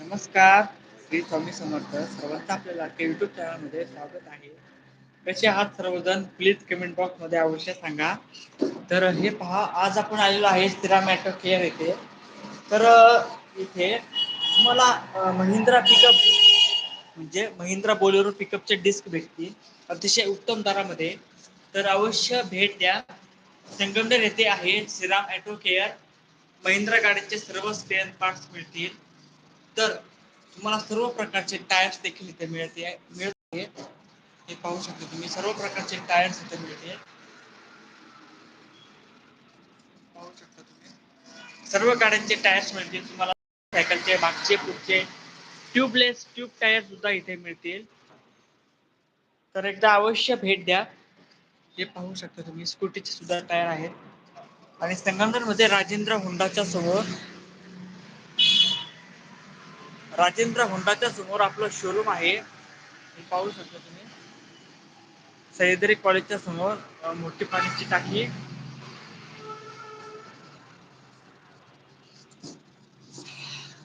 नमस्कार श्री स्वामी समर्थ. सर्वांचं आपल्याला युट्यूब चॅनलमध्ये स्वागत आहे. कसे आहात सर्वजण? प्लीज कमेंट बॉक्समध्ये अवश्य सांगा. तर हे पहा आज आपण आलेलो आहे स्थिरा मॅट्रो केअर येथे. तर इथे तुम्हाला महिंद्रा पिकअप म्हणजे महिंद्रा बोलेरो पिकअपचे डिस्क भेटतील. अतिशय उत्तम दरामध्ये. तर अवश्य भेट द्या. संगमनेर येथे आहे श्रीराम ॲटो केअर महिंद्रा गाडीचे सर्व स्पेअर पार्ट्स मिळतील. तर तुम्हाला सर्व प्रकारचे टायर्स देखील इथे मिळते मिळत. हे पाहू शकता तुम्ही सर्व प्रकारचे टायर्स इथे मिळते. पाहू शकता तुम्ही. सर्व गाड्यांचे टायर्स मिळतील तुम्हाला सायकलचे मागचे पुढचे. ट्यूबलेस ट्यूब टायर सुद्धा इथे मिळतील. तर एकदा अवश्य भेट द्या. हे पाहू शकता तुम्ही स्कूटीचे सुद्धा टायर आहेत. आणि संगमनेरमध्ये राजेंद्र होंडाच्या समोर राजेंद्र होंडाच्या समोर आपलं शोरूम आहे. हे पाहू शकता तुम्ही. सह्याद्री कॉलेजच्या समोर मोठी पाण्याची टाकी.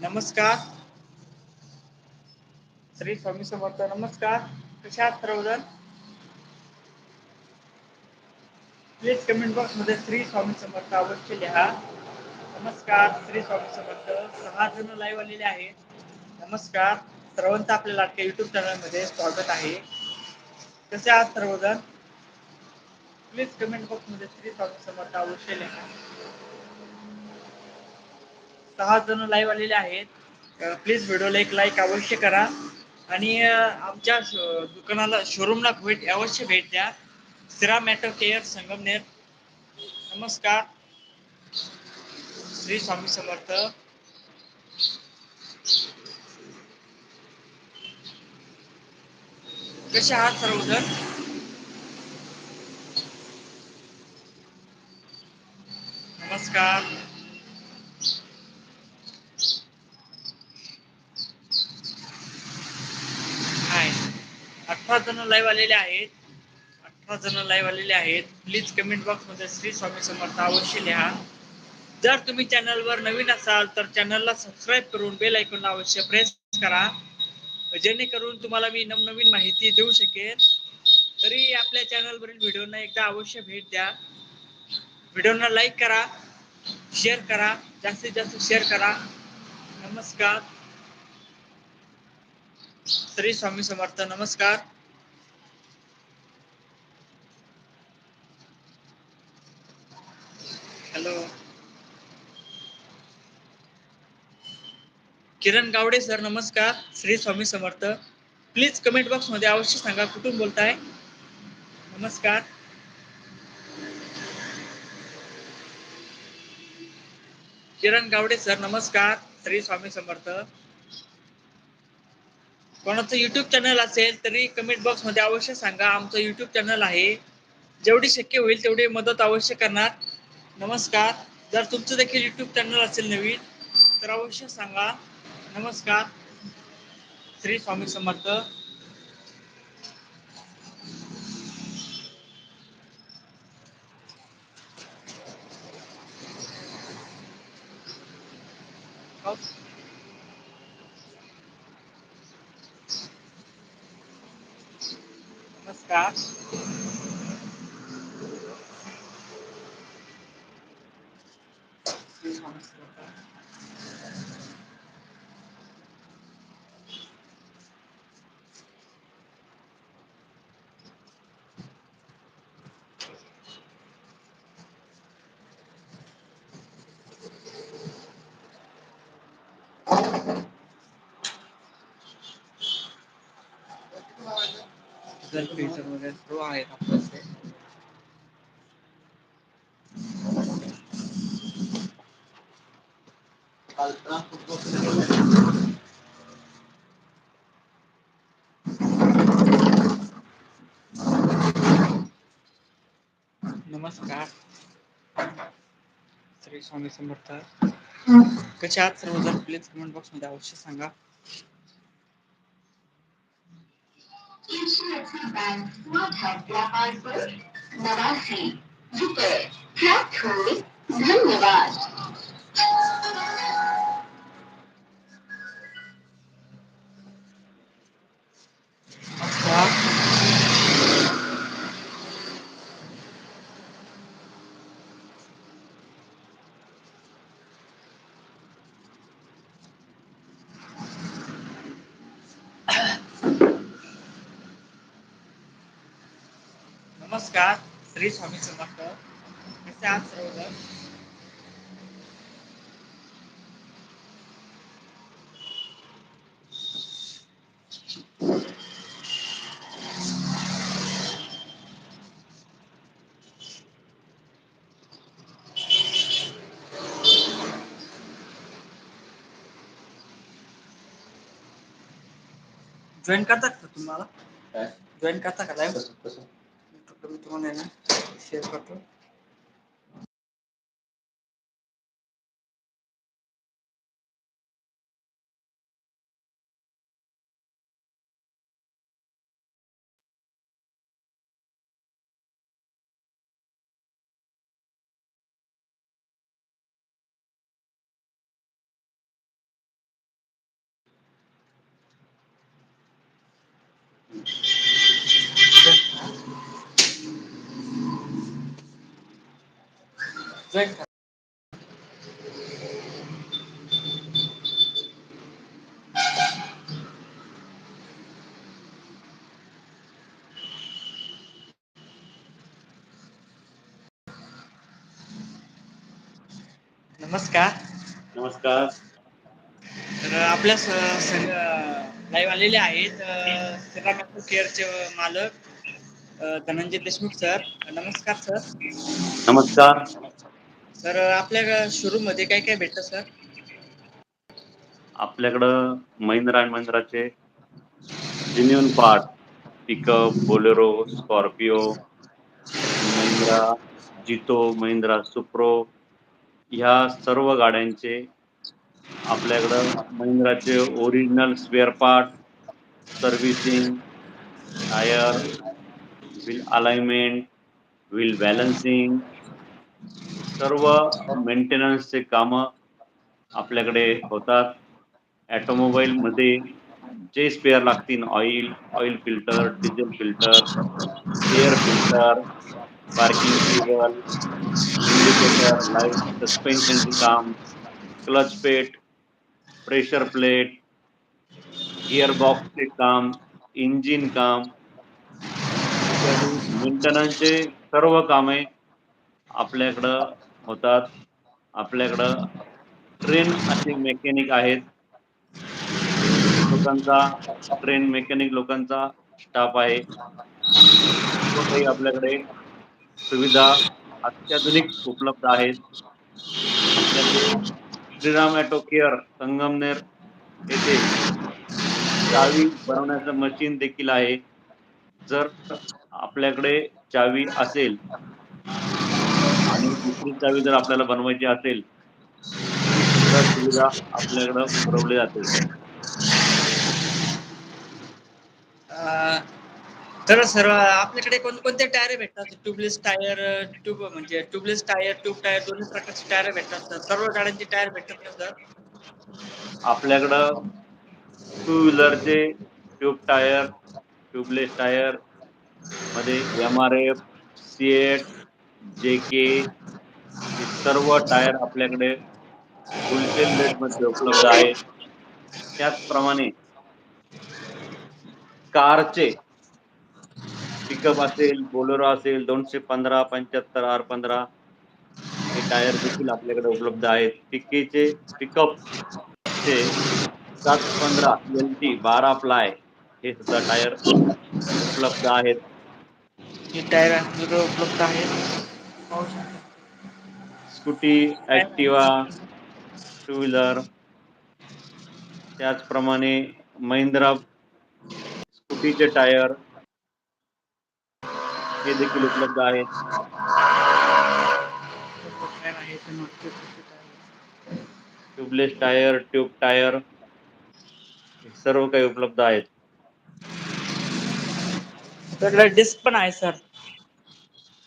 नमस्कार. श्री स्वामी समर्थ नमस्कार. कशा आहात सर्वजण? प्लीज कमेंट बॉक्समध्ये श्री स्वामी समर्थ अवश्य लिहा. नमस्कार श्री स्वामी समर्थ. सहा जण लाईव्ह आलेले आहेत. नमस्कार. सर्वांचं आपल्या लाटक्या युट्यूब चॅनलमध्ये स्वागत आहे. कसे आहात सर्वजण? प्लीज कमेंट बॉक्समध्ये श्री स्वामी समर्थ अवश्य लिहा. सहा जण लाईव्ह आलेले आहेत. प्लीज व्हिडिओला एक लाईक अवश्य करा. आणि आमच्या दुकानाला शोरूमला भेट अवश्य भेट द्या. सिरा मॅटो केअर संगमनेर. नमस्कार. श्री स्वामी समर्थ. कसे आहात सर्वजण? नमस्कार. हाय. अठरा जण लाईव्ह आलेले आहेत. अठरा जण लाईव्ह आलेले आहेत. प्लीज कमेंट बॉक्समध्ये श्री स्वामी समर्थ अवश्य लिहा. जर तुम्ही चॅनलवर नवीन असाल तर चॅनलला सबस्क्राईब करून बेल ऐकून अवश्य प्रेस करा. जेणेकरून तुम्हाला मी नवनवीन माहिती देऊ शकेन. तरी आपल्या चॅनलवरील व्हिडिओना एकदा अवश्य भेट द्या. व्हिडिओना लाईक करा शेअर करा जास्तीत जास्त शेअर करा. नमस्कार. श्री स्वामी समर्थ नमस्कार. हॅलो किरण गावडे सर नमस्कार. श्री स्वामी समर्थ. प्लीज कमेंट बॉक्समध्ये अवश्य सांगा कुठून बोलताय. नमस्कार. किरण गावडे सर नमस्कार. श्री स्वामी समर्थ. कोणाचं युट्यूब चॅनल असेल तरी कमेंट बॉक्समध्ये अवश्य सांगा. आमचं युट्यूब चॅनल आहे. जेवढी शक्य होईल तेवढी मदत अवश्य करणार. नमस्कार. जर तुमचं देखील युट्यूब चॅनल असेल नवीन तर अवश्य सांगा. नमस्कार. श्री स्वामी समर्थ. नमस्कार. श्री स्वामी समर्थ. जर फीचर वगैरे सर्व आहेत आपल्याकडे. नमस्कार. श्री स्वामी समर्थ. कसे आहात सर्वजण? प्लीज कमेंट बॉक्समध्ये अवश्य सांगा. नवासी रुपये धन्यवाद नमस्कार श्री स्वामी समर्थ. कसे आहात सर्वजण जॉईन करतात का तुम्हाला? जॉईन करता का लाईव्ह मी तुम्हाला आहे ना शेअर करतो नमस्कार. नमस्कार. तर आपल्या लाईव्ह आलेले आहेत केअरचे मालक धनंजय देशमुख सर. नमस्कार सर. नमस्कार. तर आपल्या शोरूममध्ये काय काय भेटतं सर? आपल्याकडं Mahindra and महिंद्राचे genuine part pickup Bolero Scorpio Mahindra Jeeto Mahindra Supro ह्या सर्व गाड्यांचे आपल्याकडं महिंद्राचे original spare part servicing tyre wheel alignment wheel balancing सर्व मेंटेनन्सचे कामं आपल्याकडे होतात. ॲटोमोबाईल मध्ये जे स्पेअर लागतील oil oil filter diesel filter air filter parking cable indicator light सस्पेन्शनचे काम क्लच पेट प्रेशर प्लेट गिअर बॉक्सचे काम इंजिन काम. मेंटेनन्सचे सर्व कामे आपल्याकडं होतात. आपल्याकडं ट्रेन असे मेकॅनिक आहेत. लोकांचा ट्रेन मेकॅनिक लोकांचा स्टाफ आहे. काही आपल्याकडे सुविधा अत्याधुनिक उपलब्ध आहेत. आपल्याकडे श्रीराम ॲटो केअर संगमनेर येथे चावी बनवण्याचं मशीन देखील आहे. जर आपल्याकडे चावी असेल दुसरी चावी जर आपल्याला बनवायची असेल ती सुद्धा सुविधा आपल्याकडं पुरवली जाते. तर सर आपल्याकडे कोणकोणते टायर भेटतात? ट्यूबलेस टायर ट्यूब म्हणजे ट्यूबलेस टायर ट्यूब टायर दोन्ही प्रकारचे टायर भेटतात सर. सर्व गाड्यांचे टायर भेटतात का सर? आपल्याकडं टू व्हीलरचे ट्यूब टायर ट्यूबलेस टायरमध्ये M R F CEAT J K सर्व टायर आपल्याकडे होलसेल रेटमध्ये उपलब्ध आहेत. त्याचप्रमाणे कारचे पिकअप असेल बोलेरो असेल दोनशे पंधरा पंच्याहत्तर आर पंधरा हे टायर देखील आपल्याकडे उपलब्ध आहेत. पिकेचे पिकअप चे सात पंधरा एल टी बारा प्लाय हे सुद्धा टायर उपलब्ध आहेत. हे टायर आपल्याकडे उपलब्ध आहेत. पाहू शकता. स्कूटी ॲक्टिवा टू व्हीलर त्याचप्रमाणे महिंद्रा स्कूटीचे टायर हे देखील उपलब्ध आहेत ट्यूबलेस टायर ट्यूब टायर सर्व काही उपलब्ध आहेत डिस्क पण आहे सर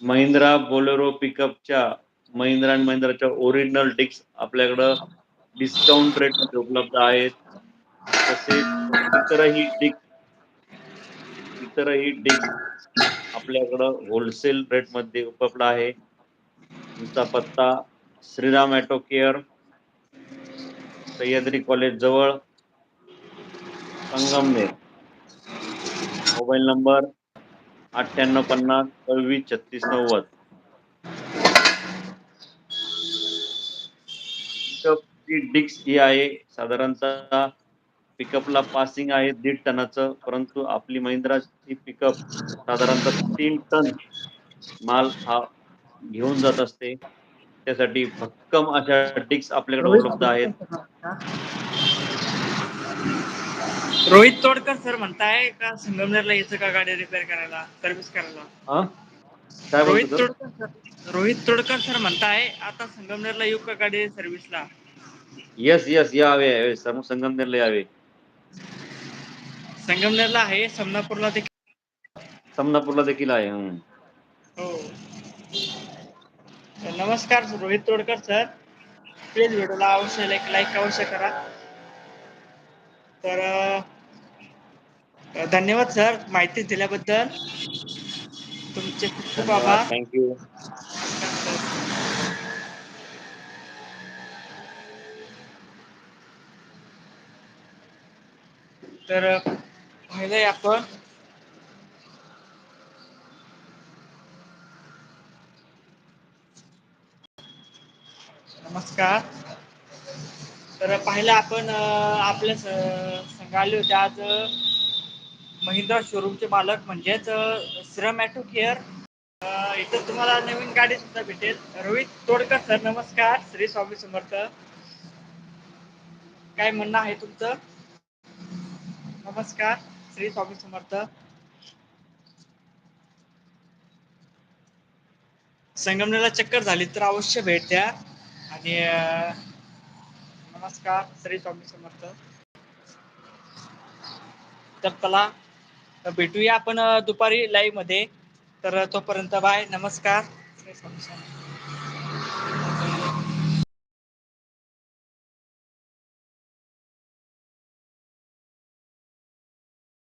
महिंद्रा बोलेरो पिकअपच्या महिंद्रा अँड महिंद्राच्या ओरिजिनल डिक्स आपल्याकडं डिस्काउंट रेटमध्ये उपलब्ध आहेत. तसेच इतरही डिक्स इतरही डिस्क आपल्याकडं होलसेल रेटमध्ये उपलब्ध आहे. तुमचा पत्ता Shriram auto care Sahyadri college जवळ संगमनेर. मोबाईल नंबर अठ्ठ्याण्णव पन्नास सव्वीस छत्तीस नव्वद. पिकअपची डिक्स ही आहे. साधारणतः पिकअपला पासिंग आहे दीड टनाचं परंतु आपली महिंद्राची पिकअप साधारणतः तीन टन माल हा घेऊन जात असते. त्यासाठी भक्कम अशा डिक्स आपल्याकडे उपलब्ध आहेत. रोहित तोडकर सर म्हणताय का संगमनेरला यायचं का गाडी रिपेअर करायला सर्व्हिस करायला? हा? काय रोहित बोलतो तोडकर सर रोहित तोडकर सर म्हणताय आता संगमनेरला येऊ का गाडी सर्व्हिसला येस येस यावे यावे. सम- संगमनेरला यावे. संगमनेरला आहे समनापूरला देखील. समनापूरला देखील आहे हम्म. हो. तर नमस्कार रोहित तोडकर सर. प्लीज व्हिडिओला अवश्य लाईक लाईक अवश्य करा. तर अं, धन्यवाद सर माहिती दिल्याबद्दल. तुमचे खूप खूप आभार. थँक्यू तर पाहिलंय आपण. नमस्कार. तर पाहिलं आपण आपल्या संघ आले होते आज महिंद्रा शोरूमचे मालक म्हणजेच श्रम ॲटो केअर इथं तुम्हाला नवीन गाडी सुद्धा भेटेल. रोहित तोडकर सर नमस्कार. श्री स्वामी समर्थ. काय म्हणणं आहे तुमचं? नमस्कार. श्री स्वामी समर्थ. संगमनेला चक्कर झाली तर अवश्य भेट द्या. आणि नमस्कार. श्री स्वामी समर्थ. तर चला भेटूया आपण दुपारी लाईव्हमध्ये. तर तोपर्यंत बाय नमस्कार.